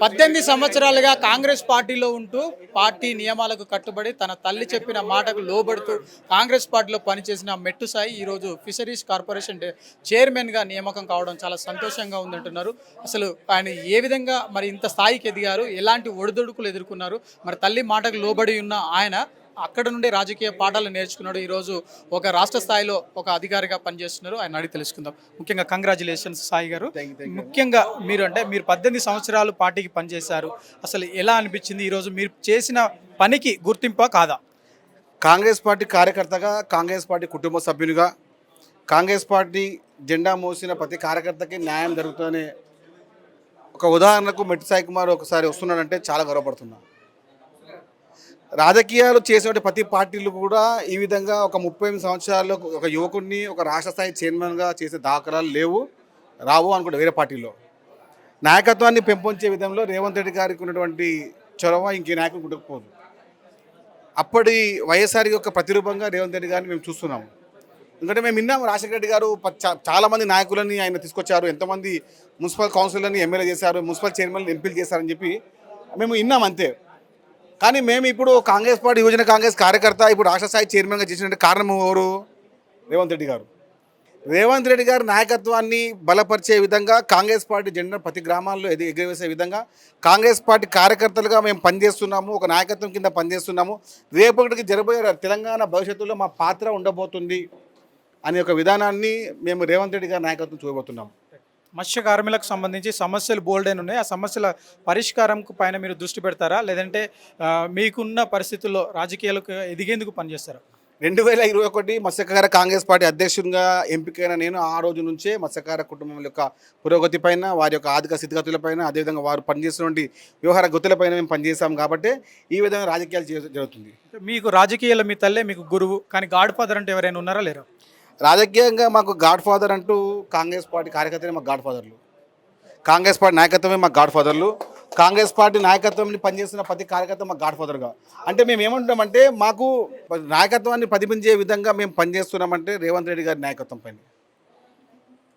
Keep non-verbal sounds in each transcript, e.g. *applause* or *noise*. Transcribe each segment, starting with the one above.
పద్దెనిమిది సంవత్సరాలుగా కాంగ్రెస్ పార్టీలో ఉంటూ పార్టీ నియమాలకు కట్టుబడి తన తల్లి చెప్పిన మాటకు లోబడుతూ కాంగ్రెస్ పార్టీలో పనిచేసిన మెట్టు సాయి ఈరోజు ఫిషరీస్ కార్పొరేషన్ చైర్మన్గా నియామకం కావడం చాలా సంతోషంగా ఉందంటున్నారు. అసలు ఆయన ఏ విధంగా మరి ఇంత స్థాయికి ఎదిగారు? ఎలాంటి ఒడిదొడుకులు ఎదుర్కొన్నారు? మరి తల్లి మాటకు లోబడి ఉన్న ఆయన అక్కడ నుండి రాజకీయ పాఠాలు నేర్చుకున్నాడు. ఈరోజు ఒక రాష్ట్ర స్థాయిలో ఒక అధికారిగా పనిచేస్తున్నారు ఆయన అడిగి తెలుసుకుందాం. ముఖ్యంగా కంగ్రాచులేషన్స్ సాయి గారు. ముఖ్యంగా మీరు అంటే మీరు పద్దెనిమిది సంవత్సరాలు పార్టీకి పనిచేశారు. అసలు ఎలా అనిపించింది ఈరోజు? మీరు చేసిన పనికి గుర్తింపా కాదా? కాంగ్రెస్ పార్టీ కార్యకర్తగా కాంగ్రెస్ పార్టీ కుటుంబ సభ్యునిగా కాంగ్రెస్ పార్టీ జెండా మోసిన ప్రతి కార్యకర్తకి న్యాయం జరుగుతుందనే ఒక ఉదాహరణకు మెట్టి సాయి కుమార్ ఒకసారి వస్తున్నాడంటే చాలా గర్వపడుతున్నా. రాజకీయాలు చేసేటువంటి ప్రతి పార్టీలు కూడా ఈ విధంగా ఒక ముప్పై ఎనిమిది సంవత్సరాల్లో ఒక యువకుడిని ఒక రాష్ట్ర స్థాయి చైర్మన్గా చేసే దాఖలాలు లేవు రావు అనుకుంటా వేరే పార్టీలో. నాయకత్వాన్ని పెంపొంచే విధంలో రేవంత్ రెడ్డి గారికి ఉన్నటువంటి చొరవ ఇంకే నాయకుడు ఉండకపోదు. అప్పటి వైఎస్ఆర్ యొక్క ప్రతిరూపంగా రేవంత్ రెడ్డి గారిని మేము చూస్తున్నాము. ఎందుకంటే మేము విన్నాము రాజశేఖర రెడ్డి గారు చాలామంది చా- చాలా మంది నాయకులని ఆయన తీసుకొచ్చారు ఎంతమంది మున్సిపల్ కౌన్సిలర్ని ఎమ్మెల్యే చేశారు మున్సిపల్ చైర్మన్ ఎంపీలు చేశారని చెప్పి మేము విన్నాం అంతే. కానీ మేము ఇప్పుడు కాంగ్రెస్ పార్టీ యువజన కాంగ్రెస్ కార్యకర్త ఇప్పుడు రాష్ట్ర స్థాయి చైర్మన్గా చేసిన కారణం ఎవరు? రేవంత్ రెడ్డి గారు. రేవంత్ రెడ్డి గారి నాయకత్వాన్ని బలపరిచే విధంగా కాంగ్రెస్ పార్టీ జెండా ప్రతి గ్రామాల్లో ఎది ఎగురవేసే విధంగా కాంగ్రెస్ పార్టీ కార్యకర్తలుగా మేము పనిచేస్తున్నాము ఒక నాయకత్వం కింద పనిచేస్తున్నాము. రేపటికి జరబోయే తెలంగాణ భవిష్యత్తులో మా పాత్ర ఉండబోతుంది అనే ఒక విధానాన్ని మేము రేవంత్ రెడ్డి గారి నాయకత్వం చూడబోతున్నాము మత్స్య కార్మికులకు సంబంధించి సమస్యలు బోల్డ్ అయిన ఉన్నాయి. ఆ సమస్యల పరిష్కారం పైన మీరు దృష్టి పెడతారా? లేదంటే మీకున్న పరిస్థితుల్లో రాజకీయాలకు ఎదిగేందుకు పనిచేస్తారా? రెండు వేల ఇరవై ఒకటి మత్స్యకార కాంగ్రెస్ పార్టీ అధ్యక్షునిగా ఎంపికైన నేను ఆ రోజు నుంచే మత్స్యకార కుటుంబం యొక్క పురోగతి పైన వారి యొక్క ఆర్థిక స్థితిగతులపైన అదేవిధంగా వారు పనిచేస్తున్నటువంటి వ్యవహార గతులపైన మేము పనిచేశాం కాబట్టి ఈ విధంగా రాజకీయాలు జరుగుతుంది. మీకు రాజకీయాల మీ తల్లే మీకు గురువు కానీ గాడ్ ఫాదర్ అంటే ఎవరైనా ఉన్నారా లేరా? రాజకీయంగా మాకు గాడ్ ఫాదర్ అంటూ కాంగ్రెస్ పార్టీ కార్యకర్తలే మాకు గాడ్ ఫాదర్లు కాంగ్రెస్ పార్టీ నాయకత్వమే మాకు గాడ్ ఫాదర్లు కాంగ్రెస్ పార్టీ నాయకత్వంని పనిచేస్తున్న ప్రతి కార్యకర్త మాకు గాడ్ ఫాదర్గా అంటే మేము ఏమంటున్నామంటే మాకు నాయకత్వాన్ని ప్రతిబింబించే విధంగా మేము పనిచేస్తున్నామంటే రేవంత్ రెడ్డి గారి నాయకత్వం పైన.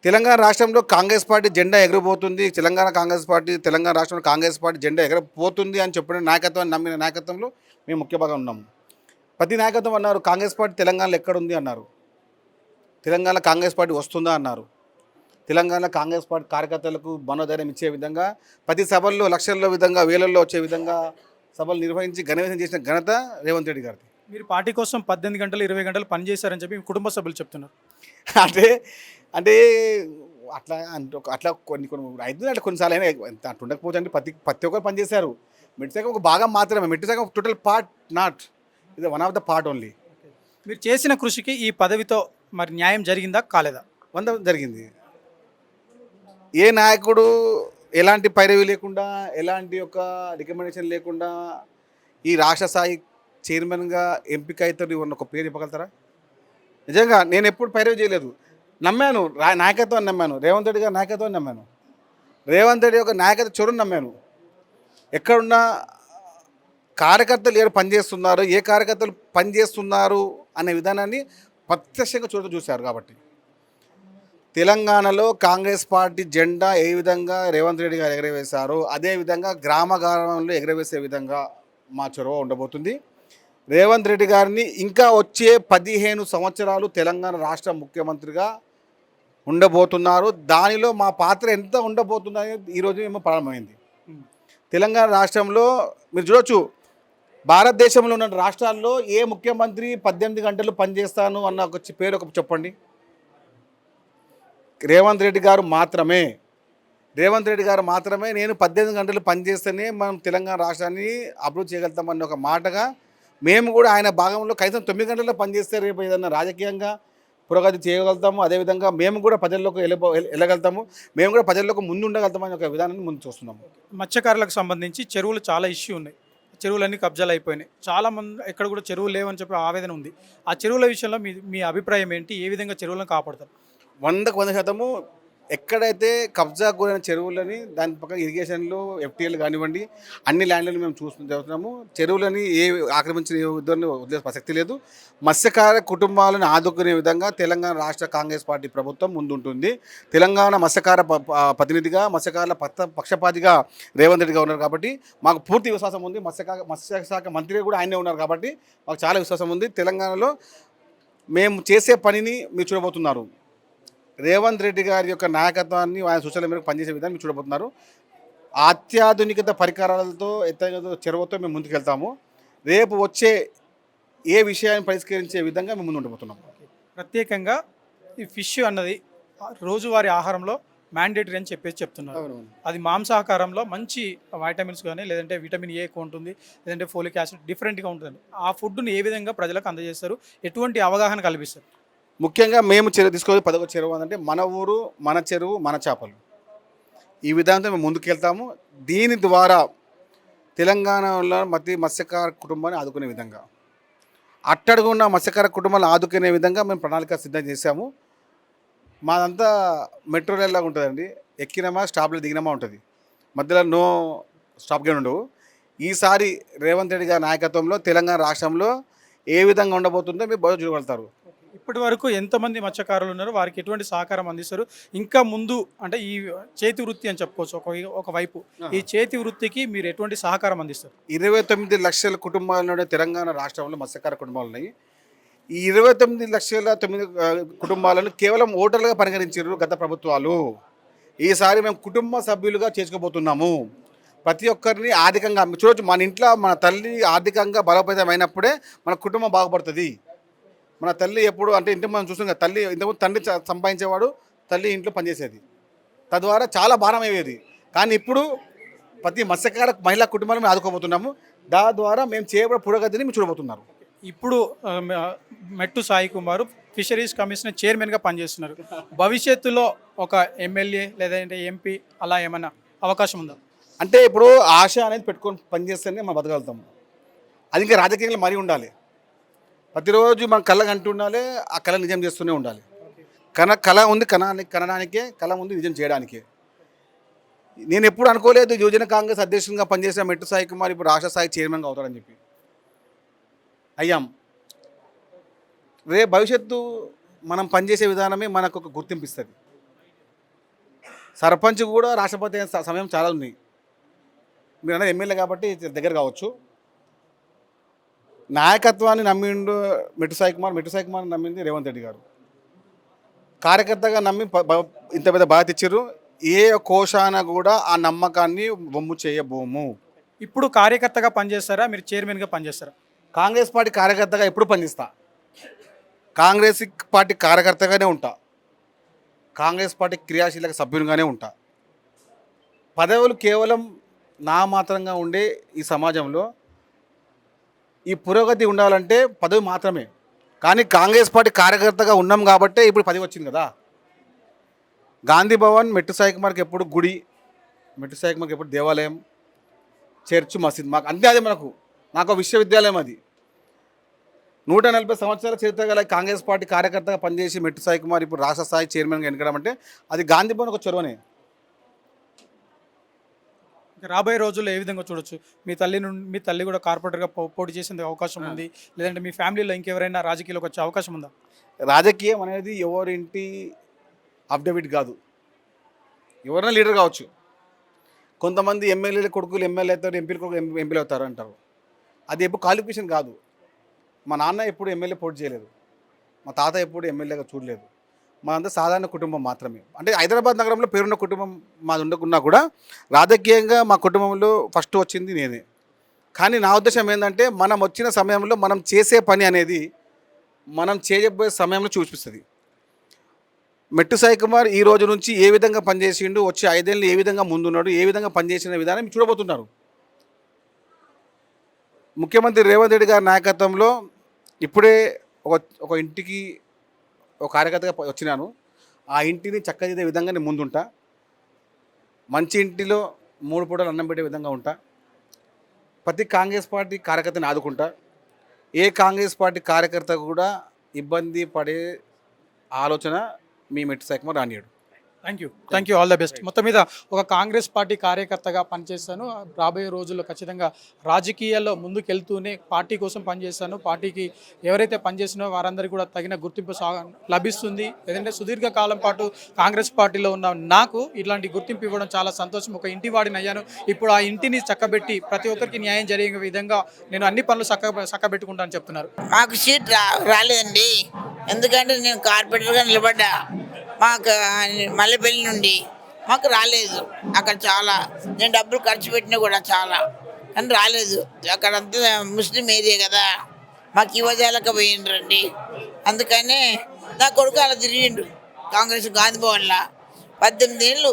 తెలంగాణ రాష్ట్రంలో కాంగ్రెస్ పార్టీ జెండా ఎగరబోతుంది తెలంగాణ కాంగ్రెస్ పార్టీ తెలంగాణ రాష్ట్రంలో కాంగ్రెస్ పార్టీ జెండా ఎగరపోతుంది అని చెప్పిన నాయకత్వాన్ని నమ్మిన నాయకత్వంలో మేము ముఖ్య భాగం ఉన్నాము. ప్రతి నాయకత్వం అన్నారు కాంగ్రెస్ పార్టీ తెలంగాణలో ఎక్కడుంది అన్నారు. తెలంగాణ కాంగ్రెస్ పార్టీ వస్తుందా అన్నారు. తెలంగాణ కాంగ్రెస్ పార్టీ కార్యకర్తలకు మనోధైర్యం ఇచ్చే విధంగా ప్రతి సభల్లో లక్షల్లో విధంగా వేలల్లో వచ్చే విధంగా సభలు నిర్వహించి ఘనవేశం చేసిన ఘనత రేవంత్ రెడ్డి గారిది. మీరు పార్టీ కోసం పద్దెనిమిది గంటలు ఇరవై గంటలు పనిచేశారని చెప్పి మీ కుటుంబ సభ్యులు చెప్తున్నారు. *laughs* అంటే అంటే అట్లా అంటే ఒక- అట్లా కొన్ని కొన్ని అవుతుంది అంటే కొన్నిసార్లు అయినా ఎంత ఉండకపోతే అంటే ప్రతి ప్రతి ఒక్కరు పనిచేశారు మిడ్ శాఖ ఒక భాగం మాత్రమే మిడ్ శాఖ టోటల్ పార్ట్ నాట్ ఇది one of the part only మీరు చేసిన కృషికి ఈ పదవితో మరి న్యాయం జరిగిందా కాలేదా? వంద జరిగింది. ఏ నాయకుడు ఎలాంటి పైరవి లేకుండా ఎలాంటి ఒక రికమెండేషన్ లేకుండా ఈ రాష్ట్ర స్థాయి చైర్మన్గా ఎంపిక అవుతాడు ఇవన్న ఒక పేరు చెప్పగలుగుతారా? నిజంగా నేను ఎప్పుడు పైరవి చేయలేదు. నమ్మాను నాయకత్వాన్ని నమ్మాను రేవంత్ రెడ్డి గారి నాయకత్వాన్ని నమ్మాను. రేవంత్ రెడ్డి యొక్క నాయకత్వ చొరవను నమ్మాను. ఎక్కడున్నా కార్యకర్తలు ఏ పనిచేస్తున్నారు ఏ కార్యకర్తలు పనిచేస్తున్నారు అనే విధానాన్ని ప్రత్యక్షంగా చూడటం చూశారు కాబట్టి. తెలంగాణలో కాంగ్రెస్ పార్టీ జెండా ఏ విధంగా రేవంత్ రెడ్డి గారు ఎగరవేశారో అదే విధంగా గ్రామ గ్రామంలో ఎగరవేసే విధంగా మా చొరవ ఉండబోతుంది. రేవంత్ రెడ్డి గారిని ఇంకా వచ్చే పదిహేను సంవత్సరాలు తెలంగాణ రాష్ట్ర ముఖ్యమంత్రిగా ఉండబోతున్నారు. దానిలో మా పాత్ర ఎంత ఉండబోతుందని ఈరోజు మేము ప్రారంభమైంది. తెలంగాణ రాష్ట్రంలో మీరు చూడొచ్చు భారతదేశంలో ఉన్న రాష్ట్రాల్లో ఏ ముఖ్యమంత్రి పద్దెనిమిది గంటలు పనిచేస్తాను అన్న ఒక పేరు ఒక చెప్పండి. రేవంత్ రెడ్డి గారు మాత్రమే. రేవంత్ రెడ్డి గారు మాత్రమే నేను పద్దెనిమిది గంటలు పనిచేస్తేనే మనం తెలంగాణ రాష్ట్రాన్ని అభివృద్ధి చేయగలుగుతామన్న ఒక మాటగా మేము కూడా ఆయన భాగంలో కనీసం తొమ్మిది గంటల్లో పనిచేస్తే రేపు ఏదైనా రాజకీయంగా పురోగతి చేయగలుగుతాము. అదేవిధంగా మేము కూడా ప్రజల్లోకి వెళ్ళబో వెళ్ళగలుగుతాము. మేము కూడా ప్రజల్లోకి ముందు ఉండగలుగుతామని ఒక విధానాన్ని ముందు చూస్తున్నాము. మత్స్యకారులకు సంబంధించి చెరువులు చాలా ఇష్యూ ఉన్నాయి. చెరువులన్నీ కబ్జాలు అయిపోయినాయి. చాలా మంది ఎక్కడ కూడా చెరువులు లేవని చెప్పి ఆవేదన ఉంది. ఆ చెరువుల విషయంలో మీ మీ అభిప్రాయం ఏంటి? ఏ విధంగా చెరువులను కాపాడతారు? వందకు వంద శాతము ఎక్కడైతే కబ్జా గురైన చెరువులని దాని పక్కన ఇరిగేషన్లు ఎఫ్టీఎల్ కానివ్వండి అన్ని ల్యాండ్లను మేము చూస్తూ చదువుతున్నాము చెరువులని ఏ ఆక్రమించిన ఏ ఉద్యోగాన్ని వదిలే ప్రసక్తి లేదు. మత్స్యకార కుటుంబాలను ఆదుకునే విధంగా తెలంగాణ రాష్ట్ర కాంగ్రెస్ పార్టీ ప్రభుత్వం ముందుంటుంది. తెలంగాణ మత్స్యకార ప- ప్రతినిధిగా మత్స్యకారుల పత్త పక్షపాతిగా రేవంత్ రెడ్డి ఉన్నారు కాబట్టి మాకు పూర్తి విశ్వాసం ఉంది. మత్స్యకార మత్స్యశాఖ మంత్రి కూడా ఆయనే ఉన్నారు కాబట్టి మాకు చాలా విశ్వాసం ఉంది. తెలంగాణలో మేము చేసే పనిని మీరు చూడబోతున్నారు. రేవంత్ రెడ్డి గారి యొక్క నాయకత్వాన్ని ఆయన సూచనల మేరకు పనిచేసే విధానం మీరు చూడబోతున్నారు. అత్యాధునికత పరికరాలతో ఎత్తైన చెరువుతో మేము ముందుకెళ్తాము. రేపు వచ్చే ఏ విషయాన్ని పరిష్కరించే విధంగా మేము ముందు ఉండబోతున్నాం ప్రత్యేకంగా ఈ ఫిష్ అన్నది రోజువారీ ఆహారంలో మ్యాండేటరీ అని చెప్పేసి చెప్తున్నారు. అది మాంసాహారంలో మంచి వైటమిన్స్ కానీ లేదంటే విటమిన్ ఏ ఎక్కువ ఉంటుంది లేదంటే ఫోలిక్ యాసిడ్ డిఫరెంట్గా ఉంటుంది ఆ ఫుడ్ని ఏ విధంగా ప్రజలకు అందజేస్తారు ఎటువంటి అవగాహన కల్పిస్తారు? ముఖ్యంగా మేము చెరువు తీసుకోవాలి పదవ చెరువు అంటే మన ఊరు మన చెరువు మన చేపలు. ఈ విధానంతో మేము ముందుకెళ్తాము. దీని ద్వారా తెలంగాణలో మతి మత్స్యకార కుటుంబాన్ని ఆదుకునే విధంగా అట్టడుగు ఉన్న మత్స్యకార కుటుంబాలు ఆదుకునే విధంగా మేము ప్రణాళిక సిద్ధం చేశాము. మాదంతా మెట్రో రైల్ లాగా ఉంటుందండి. ఎక్కినామా స్టాప్లో దిగినామా ఉంటుంది. మధ్యలో నో స్టాప్ గేమ్ ఉండవు. ఈసారి రేవంత్ రెడ్డి గారి నాయకత్వంలో తెలంగాణ రాష్ట్రంలో ఏ విధంగా ఉండబోతుందో మీరు బాగా చూడగలుగుతారు. ఇప్పటి వరకు ఎంతమంది మత్స్యకారులు ఉన్నారు వారికి ఎటువంటి సహకారం అందిస్తారు. ఇంకా ముందు అంటే ఈ చేతి వృత్తి అని చెప్పుకోవచ్చు ఒక ఒక వైపు. ఈ చేతి వృత్తికి మీరు ఎటువంటి సహకారం అందిస్తారు? ఇరవై తొమ్మిది లక్షల కుటుంబాలు తెలంగాణ రాష్ట్రంలో మత్స్యకార కుటుంబాలు ఉన్నాయి. ఈ ఇరవై తొమ్మిది లక్షల తొమ్మిది కుటుంబాలను కేవలం ఓటర్లుగా పరిగణించారు గత ప్రభుత్వాలు. ఈసారి మేము కుటుంబ సభ్యులుగా చేసుకోబోతున్నాము. ప్రతి ఒక్కరిని ఆర్థికంగా చూడొచ్చు మన ఇంట్లో మన తల్లి ఆర్థికంగా బలోపేతమైనప్పుడే మన కుటుంబం బాగుపడుతుంది. మన తల్లి ఎప్పుడు అంటే ఇంటి మనం చూస్తాం కదా తల్లి ఇంతకుముందు తండ్రి సంపాదించేవాడు తల్లి ఇంట్లో పనిచేసేది. తద్వారా చాలా భారం అయ్యేది. కానీ ఇప్పుడు ప్రతి మత్స్యకార మహిళా కుటుంబాలను మేము ఆదుకోబోతున్నాము. దా ద్వారా మేము చేయబడే పురోగతిని మీరు చూడబోతున్నారు. ఇప్పుడు మెట్టు సాయి కుమార్ ఫిషరీస్ కమిషనర్ చైర్మన్గా పనిచేస్తున్నారు. భవిష్యత్తులో ఒక ఎమ్మెల్యే లేదంటే ఎంపీ అలా ఏమైనా అవకాశం ఉందా? అంటే ఇప్పుడు ఆశ అనేది పెట్టుకొని పనిచేస్తేనే మనం బతకగలుగుతాము అది ఇంకా రాజకీయంలో మరీ ఉండాలి. ప్రతిరోజు మనం కళ్ళ కంటూ ఉండాలి ఆ కళ నిజం చేస్తూనే ఉండాలి. కన కళ ఉంది కనానికి కనడానికే కళ ఉంది నిజం చేయడానికే. నేను ఎప్పుడు అనుకోలేదు యువజన కాంగ్రెస్ అధ్యక్షునిగా పనిచేసిన మెట్టు సాయి కుమార్ ఇప్పుడు రాష్ట్ర స్థాయి చైర్మన్గా అవుతాడని చెప్పి. అయ్యాం. రే భవిష్యత్తు మనం పనిచేసే విధానమే మనకు ఒక గుర్తింపు ఇస్తుంది సర్పంచ్ కూడా రాష్ట్రపతి సమయం చాలా ఉంది. మీరు అన్నది ఎమ్మెల్యే కాబట్టి దగ్గర కావచ్చు. నాయకత్వాన్ని నమ్మిండు మెట్టు సాయి కుమార్ మెట్టు సాయి కుమార్ నమ్మింది రేవంత్ రెడ్డి గారు. కార్యకర్తగా నమ్మి ఇంత పెద్ద బాధ్యత ఇచ్చారు ఏ కోశాన కూడా ఆ నమ్మకాన్ని బొమ్ము చేయబోము. ఇప్పుడు కార్యకర్తగా పనిచేస్తారా? మీరు చైర్మన్గా పనిచేస్తారా? కాంగ్రెస్ పార్టీ కార్యకర్తగా ఎప్పుడు పనిచేస్తా? కాంగ్రెస్ పార్టీ కార్యకర్తగానే ఉంటా. కాంగ్రెస్ పార్టీ క్రియాశీలక సభ్యునిగానే ఉంటా. పదవులు కేవలం నా మాత్రంగా ఉండే ఈ సమాజంలో ఈ పురోగతి ఉండాలంటే పదవి మాత్రమే. కానీ కాంగ్రెస్ పార్టీ కార్యకర్తగా ఉన్నాం కాబట్టే ఇప్పుడు పదవి వచ్చింది కదా. గాంధీ భవన్ మెట్టు సాయి కుమార్కి ఎప్పుడు గుడి మెట్టు సాయి కుమార్కి ఎప్పుడు దేవాలయం చర్చ్ మసీద్ మాకు అంతే అదే మనకు. నాకు విశ్వవిద్యాలయం అది. నూట నలభై సంవత్సరాల చరిత్ర గల కాంగ్రెస్ పార్టీ కార్యకర్తగా పనిచేసి మెట్టు సాయి కుమార్ ఇప్పుడు రాష్ట్ర స్థాయి చైర్మన్గా ఎన్నికడం అంటే అది గాంధీ భవన్ ఒక చొరవనే. రాబోయే రోజుల్లో ఏ విధంగా చూడొచ్చు? మీ తల్లి నుండి మీ తల్లి కూడా కార్పొరేటర్గా పోటీ చేసేందుకు అవకాశం ఉంది. లేదంటే మీ ఫ్యామిలీలో ఇంకెవరైనా రాజకీయాలకు వచ్చే అవకాశం ఉందా? రాజకీయం అనేది ఎవరింటి అఫిడవిట్ కాదు. ఎవరైనా లీడర్ కావచ్చు. కొంతమంది ఎమ్మెల్యేల కొడుకులు ఎమ్మెల్యే అవుతారు ఎంపీల కొడుకులు ఎంపీ ఎంపీలు అవుతారు అంటారు. అది ఎప్పుడు క్వాలిఫికేషన్ కాదు. మా నాన్న ఎప్పుడు ఎమ్మెల్యే పోటీ చేయలేదు. మా తాత ఎప్పుడు ఎమ్మెల్యేగా చూడలేదు. మాదంతా సాధారణ కుటుంబం మాత్రమే. అంటే హైదరాబాద్ నగరంలో పేరున్న కుటుంబం మాది ఉండకున్నా కూడా రాజకీయంగా మా కుటుంబంలో ఫస్ట్ వచ్చింది నేనే. కానీ నా ఉద్దేశం ఏంటంటే మనం వచ్చిన సమయంలో మనం చేసే పని అనేది మనం చేయబోయే సమయంలో చూపిస్తుంది. మెట్టు సాయి కుమార్ ఈ రోజు నుంచి ఏ విధంగా పనిచేసిండు వచ్చే ఐదేళ్ళు ఏ విధంగా ముందున్నాడు ఏ విధంగా పనిచేసిన విధానం చూడబోతున్నారు. ముఖ్యమంత్రి రేవంత్ రెడ్డి గారి నాయకత్వంలో ఇప్పుడే ఒక ఒక ఇంటికి ఒక కార్యకర్తగా వచ్చినాను. ఆ ఇంటిని చక్కదిద్దే విధంగా నేను ముందుంటా. మంచి ఇంటిలో మూడు పూటలు అన్నం పెట్టే విధంగా ఉంటా. ప్రతి కాంగ్రెస్ పార్టీ కార్యకర్తని ఆదుకుంటా. ఏ కాంగ్రెస్ పార్టీ కార్యకర్త కూడా ఇబ్బంది పడే ఆలోచన మీ Mettu Sai Kumar రానియడు. Thank you thank you all the best మొత్తం మీద ఒక కాంగ్రెస్ పార్టీ కార్యకర్తగా పనిచేస్తాను. రాబోయే రోజుల్లో ఖచ్చితంగా రాజకీయాల్లో ముందుకెళ్తూనే పార్టీ కోసం పనిచేస్తాను. పార్టీకి ఎవరైతే పనిచేసినో వారందరికీ కూడా తగిన గుర్తింపు సా లభిస్తుంది. లేదంటే సుదీర్ఘ కాలం పాటు కాంగ్రెస్ పార్టీలో ఉన్న నాకు ఇట్లాంటి గుర్తింపు ఇవ్వడం చాలా సంతోషం. ఒక ఇంటి వాడిని అయ్యాను. ఇప్పుడు ఆ ఇంటిని చక్కబెట్టి ప్రతి ఒక్కరికి న్యాయం జరిగే విధంగా నేను అన్ని పనులు చక్క చక్కబెట్టుకుంటానని చెప్తున్నారు. మాకు సీట్ రాలేదండి. ఎందుకంటే నేను కార్పొరేటర్గా నిలబడ్డా. మాకు మల్లెపల్లి నుండి మాకు రాలేదు. అక్కడ చాలా నేను డబ్బులు ఖర్చు పెట్టినా కూడా చాలా కానీ రాలేదు. అక్కడంతా ముస్లిం ఏరియా కదా. మాకు యువజాలకు పోయిండ్రండి. అందుకనే నా కొడుకు అలా తిరిగిండు. కాంగ్రెస్ గాంధీ భవన్లో. పద్దెనిమిది ఏళ్ళు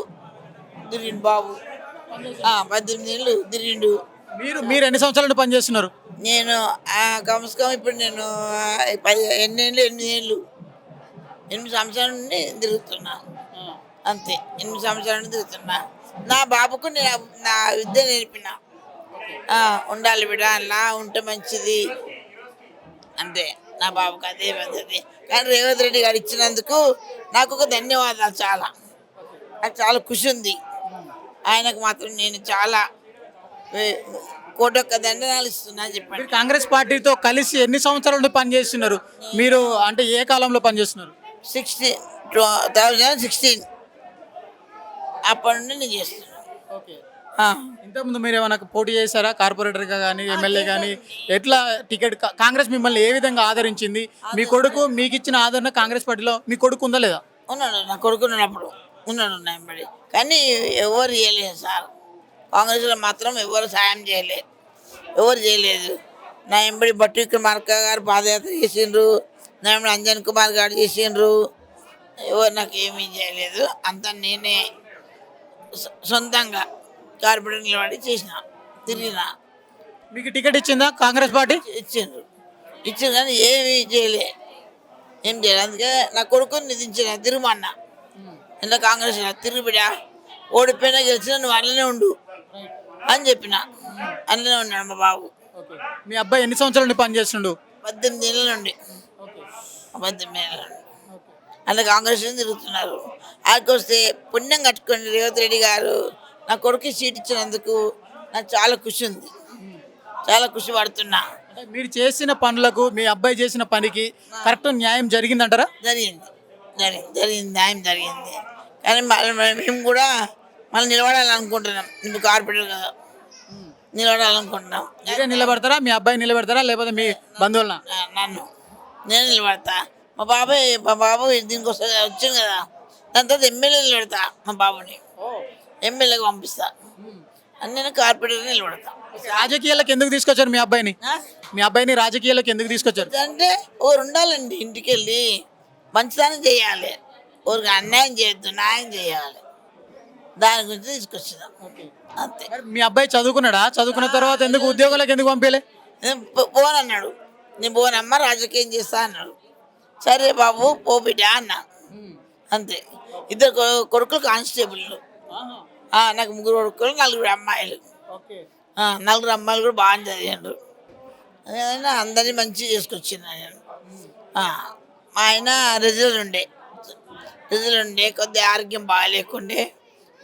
తిరిగిండు బాబు. పద్దెనిమిది ఏళ్ళు తిరిగిండు. మీరు మీరు ఎన్ని సంవత్సరాల పనిచేస్తున్నారు? నేను కమ్స్ కమ్ ఇప్పుడు నేను పది ఎన్నేళ్ళు ఎనిమిది ఏళ్ళు. ఎనిమిది సంవత్సరాల నుండి తిరుగుతున్నా. అంతే ఎనిమిది సంవత్సరాల నుండి తిరుగుతున్నా. నా బాబుకు నేను నా విద్య నేర్పిన. ఉండాలి బిడ్డ అలా ఉంటే మంచిది. అంతే నా బాబుకి అదే పద్ధతి. కానీ రేవంత్ రెడ్డి గారు ఇచ్చినందుకు నాకు ఒక ధన్యవాదాలు చాలా. నాకు చాలా ఖుషి ఉంది. ఆయనకు మాత్రం నేను చాలా కోటొక్క దండనాలు ఇస్తున్నా చెప్పండి. కాంగ్రెస్ పార్టీతో కలిసి ఎన్ని సంవత్సరాల పనిచేస్తున్నారు? మీరు అంటే ఏ కాలంలో పనిచేస్తున్నారు? Sixteen thousand sixteen. అప్పటి నుండి నేను చేస్తున్నాను ఓకే. ఇంతకుముందు మీరు ఏమైనా పోటీ చేశారా? కార్పొరేటర్గా కానీ ఎమ్మెల్యే కానీ ఎట్లా టికెట్ కాంగ్రెస్ మిమ్మల్ని ఏ విధంగా ఆదరించింది? మీ కొడుకు మీకు ఇచ్చిన ఆదరణ కాంగ్రెస్ పార్టీలో మీ కొడుకు ఉందా లేదా? ఉన్నాడు నా కొడుకు ఉన్నప్పుడు. ఉన్నాడు నా వెంబడి. కానీ ఎవరు చేయలేదు సార్. కాంగ్రెస్లో మాత్రం ఎవరు సాయం చేయలేదు. ఎవరు చేయలేదు. నా ఎంబడి బట్టి విక్రమార్క గారు పాదయాత్ర చేసిండ్రు. నా వెంబడి అంజన్ కుమార్ గారు చేసిండ్రు. ఎవరు నాకు ఏమీ చేయలేదు. అంతా నేనే సొంతంగా కార్పొరేట్ నిలబడి చేసిన తిరిగిన. మీకు టికెట్ ఇచ్చిందా కాంగ్రెస్ పార్టీ? ఇచ్చిండ్రు. ఇచ్చిండ్రు కానీ ఏమీ చేయలే. ఏం చేయలేదు అందుకే నా కొడుకుని నిధించిన తిరుమన్న. ఇలా కాంగ్రెస్ తిరుగు బిడ్డ. ఓడిపోయినా గెలిచినా నువ్వు అందులోనే ఉండు అని చెప్పిన. అందులోనే ఉన్నాడు మా బాబు. మీ అబ్బాయి ఎన్ని సంవత్సరాల నుండి పనిచేస్తుండు? పద్దెనిమిది ఏళ్ళ నుండి. పద్దెనిమిది అలా కాంగ్రెస్ తిరుగుతున్నారు. ఆడికి వస్తే పుణ్యం కట్టుకోండి రేవంత్ రెడ్డి గారు నా కొడుకు సీట్ ఇచ్చినందుకు నాకు చాలా ఖుషి ఉంది. చాలా ఖుషి పడుతున్నా. మీరు చేసిన పనులకు మీ అబ్బాయి చేసిన పనికి కరెక్ట్ న్యాయం జరిగిందంటారా? జరిగింది. జరిగింది. జరిగింది. న్యాయం జరిగింది. కానీ మేము కూడా మళ్ళీ నిలబడాలనుకుంటున్నాం. నువ్వు కార్పొరేటర్ కదా. నిలబడాలనుకుంటున్నాం. మీరే నిలబడతారా? మీ అబ్బాయి నిలబెడతారా? లేకపోతే మీ బంధువులనా? నా- నన్ను. నేను నిలబడతా. మా బాబాయ్ మా బాబు దీనికి వచ్చింది కదా. దాని తర్వాత ఎమ్మెల్యే నిలబెడతా మా బాబుని. ఎమ్మెల్యేకి పంపిస్తా. అని నేను కార్పొరేటర్ నిలబడతా. రాజకీయాలకు ఎందుకు తీసుకొచ్చారు మీ అబ్బాయిని? మీ అబ్బాయిని రాజకీయాలకు ఎందుకు తీసుకొచ్చారు? అంటే ఒకరు ఉండాలండి ఇంటికి వెళ్ళి మంచితనం చేయాలి. ఒకరికి అన్యాయం చేయొద్దు న్యాయం చేయాలి. దాని గురించి తీసుకొచ్చినాం. అంతే. మీ అబ్బాయి చదువుకున్నాడా? చదువుకున్న తర్వాత ఎందుకు ఉద్యోగాలకు ఎందుకు పంపించలే పోనన్నాడు. నేను పోనమ్మ రాజకీయం చేస్తా అన్నాడు. సరే బాబు పో బిడ్డ అన్నా. అంతే. ఇద్దరు కొడుకులు కానిస్టేబుల్ నాకు ముగ్గురు కొడుకులు నలుగురు అమ్మాయిలు. నలుగురు అమ్మాయిలు కూడా బాగా చదివాడు. అయినా అందరినీ మంచిగా చేసుకొచ్చిన నేను మా ఆయన రిజల్ట్ ఉండే. రిజల్ట్ ఉండే కొద్దిగా ఆరోగ్యం బాగాలేకుండే.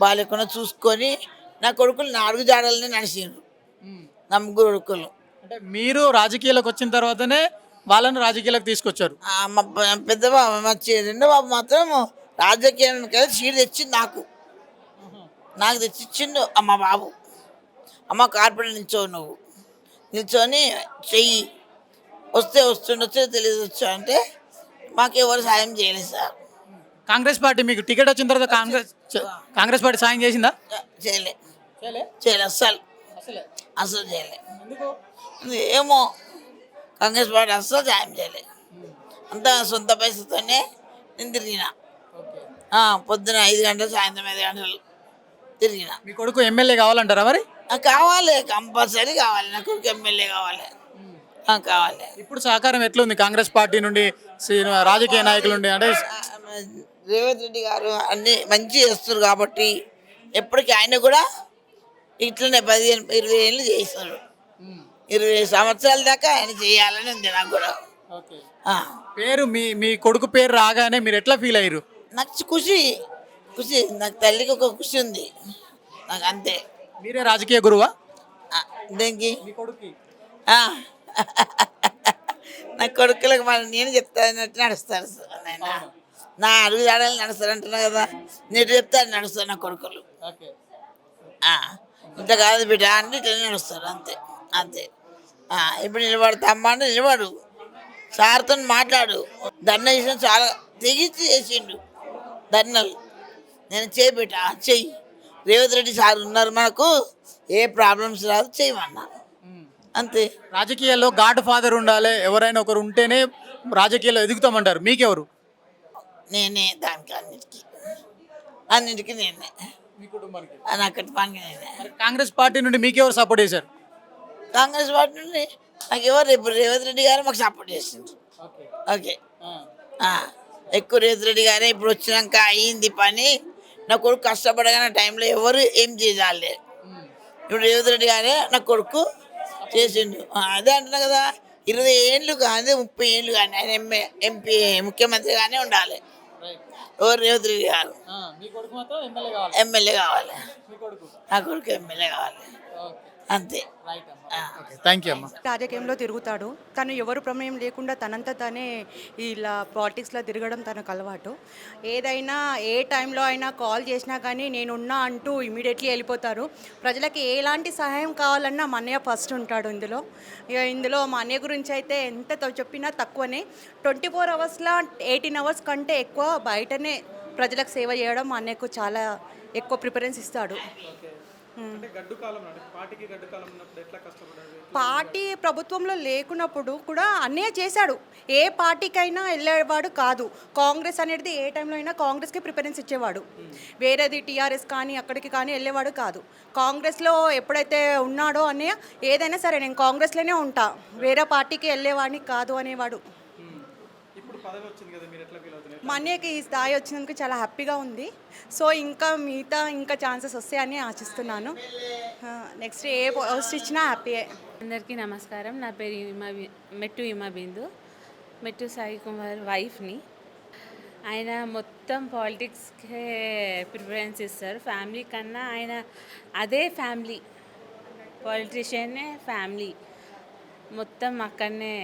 బాగాలేకుండా చూసుకొని నా కొడుకులు నాలుగు జాడలనే నడిచిండ్రు. నా ముగ్గురు కొడుకులు. అంటే మీరు రాజకీయాలకు వచ్చిన తర్వాతనే వాళ్ళని రాజకీయాలకు తీసుకొచ్చారు. ఆ, మా ప- పెద్ద బాబు మా చి- రెండో బాబు మాత్రం రాజకీయానికి సీట్ తెచ్చింది నాకు. నాకు తెచ్చిచ్చిండు ఆ మా బాబు. అమ్మ కార్పొరేట్ నిల్చో నువ్వు. నిల్చొని చెయ్యి. వస్తే వస్తుండొచ్చు తెలియదు వచ్చు అంటే మాకు ఎవరు సాయం చేయలేదు సార్. కాంగ్రెస్ పార్టీ మీకు టికెట్ వచ్చిన తర్వాత కాంగ్రెస్ కాంగ్రెస్ పార్టీ సాయం చేసిందా? చేయలే. చేయలే? అస్సలు. అస్సలు. చేయలే. ఏమో కాంగ్రెస్ పార్టీ అస్సలు సాయం చేయలే. అంతా సొంత పైసతోనే నేను తిరిగిన. పొద్దున ఐదు గంటలు సాయంత్రం ఐదు గంటలు తిరిగిన. మీ కొడుకు ఎమ్మెల్యే కావాలంటారా మరి? కావాలి కంపల్సరీ కావాలి. నాకు ఒక ఎమ్మెల్యే కావాలి. కావాలి. ఇప్పుడు సహకారం ఎట్లుంది కాంగ్రెస్ పార్టీ నుండి? రాజకీయ నాయకుల నుండి? అంటే రేవంత్ రెడ్డి గారు అన్ని మంచి చేస్తారు కాబట్టి ఎప్పటికీ ఆయన కూడా ఇట్లనే పదిహేను ఇరవై ఏళ్ళు చేస్తాడు ఇరవై సంవత్సరాల దాకా ఆయన చేయాలని ఉంది నాకు కూడా. పేరు మీ మీ కొడుకు పేరు రాగానే మీరు ఎట్లా ఫీల్ అయ్యారు? నాకు ఖుషి. ఖుషి. నాకు తల్లికి ఒక ఖుషి ఉంది. నాకు అంతే. మీరే రాజకీయ గురువా? దేనికి. నా కొడుకులకు మరి నేను చెప్తానట్టు నడుస్తారు నాయన. నా అడుగు జాడలు నడుస్తారు అంటున్నా కదా. నేను చెప్తాను నడుస్తారు నా కొడుకులు. ఇంత కాదు బిడ్డ అంటే ఇట్లా నడుస్తారు అంతే. అంతే. ఇప్పుడు నిలబడు తమ్మ అంటే నిలబడు. సార్తో మాట్లాడు. ధర్నా చేసిన చాలా తెగించి చేసిండు. ధర్నాలు. నేను చేయి బిడ్డ చెయ్యి. రేవంత్ రెడ్డి సార్ ఉన్నారు మనకు. ఏ ప్రాబ్లమ్స్ రాదు చేయమన్నా. అంతే. రాజకీయాల్లో గాడ్ ఫాదర్ ఉండాలి. ఎవరైనా ఒకరు ఉంటేనే రాజకీయాల్లో ఎదుగుతామంటారు. మీకెవరు? నేనే దానికి అన్నిటికీ. అన్నిటికీ నేనే. మీ కుటుంబానికి. పనికి నేనే. కాంగ్రెస్ పార్టీ నుండి మీకెవరు సపోర్ట్ చేశారు? కాంగ్రెస్ పార్టీ నుండి నాకు ఎవరు ఇప్పుడు రేవంత్ రెడ్డి గారు మాకు సపోర్ట్ చేసిండ్రు. ఓకే. ఎక్కువ రేవంత్ రెడ్డి గారే ఇప్పుడు వచ్చినాక అయ్యింది పని. నా కొడుకు కష్టపడగానే టైంలో ఎవరు ఏం చేయాలి. ఇప్పుడు రేవంత్ రెడ్డి గారే నా కొడుకు చేసిండు. అదే అంటున్నా కదా ఇరవై ఏళ్ళు కానీ ముప్పై ఏళ్ళు కానీ ఆయన ఎంఏ ఎంపీ ముఖ్యమంత్రి కానీ ఉండాలి. ఎవరు రేవంత్ రెడ్డి గారు? ఎమ్మెల్యే కావాలి. నా కొడుకు ఎమ్మెల్యే కావాలి. అంతే. థ్యాంక్ యూ అమ్మా. రాజకీయంలో తిరుగుతాడు. తను ఎవరు ప్రమేయం లేకుండా తనంతా తనే ఇలా పాలిటిక్స్లో తిరగడం తనకు అలవాటు. ఏదైనా ఏ టైంలో అయినా కాల్ చేసినా కానీ నేనున్నా అంటూ ఇమీడియట్లీ వెళ్ళిపోతారు. ప్రజలకి ఎలాంటి సహాయం కావాలన్నా మా అన్నయ్య ఫస్ట్ ఉంటాడు ఇందులో. ఇక ఇందులో మా అన్నయ్య గురించి అయితే ఎంత త- చెప్పినా తక్కువనే. ట్వంటీ ఫోర్ అవర్స్లో ఎయిటీన్ అవర్స్ కంటే ఎక్కువ బయటనే ప్రజలకు సేవ చేయడం మా అన్నయ్యకు చాలా ఎక్కువ ప్రిఫరెన్స్ ఇస్తాడు. పార్టీ ప్రభుత్వంలో లేకున్నప్పుడు కూడా అన్నయ్య చేశాడు. ఏ పార్టీకైనా వెళ్ళేవాడు కాదు. కాంగ్రెస్ అనేది ఏ టైంలో అయినా కాంగ్రెస్కి ప్రిఫరెన్స్ ఇచ్చేవాడు. వేరేది టీఆర్ఎస్ కానీ అక్కడికి కానీ వెళ్ళేవాడు కాదు. కాంగ్రెస్లో ఎప్పుడైతే ఉన్నాడో అన్నయ్య ఏదైనా సరే నేను కాంగ్రెస్లోనే ఉంటా. వేరే పార్టీకి వెళ్ళేవాడిని కాదు అనేవాడు. మా అన్నయ్యకి ఈ స్థాయి వచ్చినందుకు చాలా హ్యాపీగా ఉంది. సో ఇంకా మిగతా ఇంకా ఛాన్సెస్ వస్తాయని ఆశిస్తున్నాను. నెక్స్ట్ ఏ పోస్ట్ ఇచ్చినా హ్యాపీయే అందరికీ నమస్కారం. నా పేరు ఇమా మెట్టు ఇమా బిందు. మెట్టు సాయి కుమార్ వైఫ్ని. ఆయన మొత్తం పాలిటిక్స్కే ప్రిఫరెన్స్ ఇస్తారు. ఫ్యామిలీ కన్నా ఆయన అదే ఫ్యామిలీ. పాలిటిషియనే ఫ్యామిలీ. మొత్తం అక్కడనే.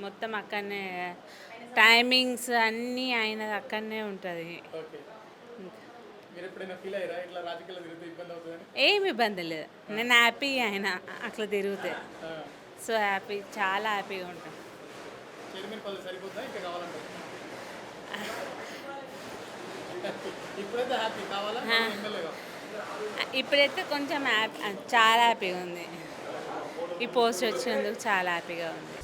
మొత్తం అక్కడనే టైమింగ్స్ అన్నీ ఆయన అక్కడనే ఉంటుంది. ఏమి ఇబ్బంది లేదు. నేను హ్యాపీ ఆయన అట్లా తిరిగితే. సో హ్యాపీ చాలా హ్యాపీగా ఉంటాను ఇప్పుడైతే కొంచెం హ్యాపీ చాలా హ్యాపీగా ఉంది. ఈ పోస్ట్ వచ్చినందుకు చాలా హ్యాపీగా ఉంది.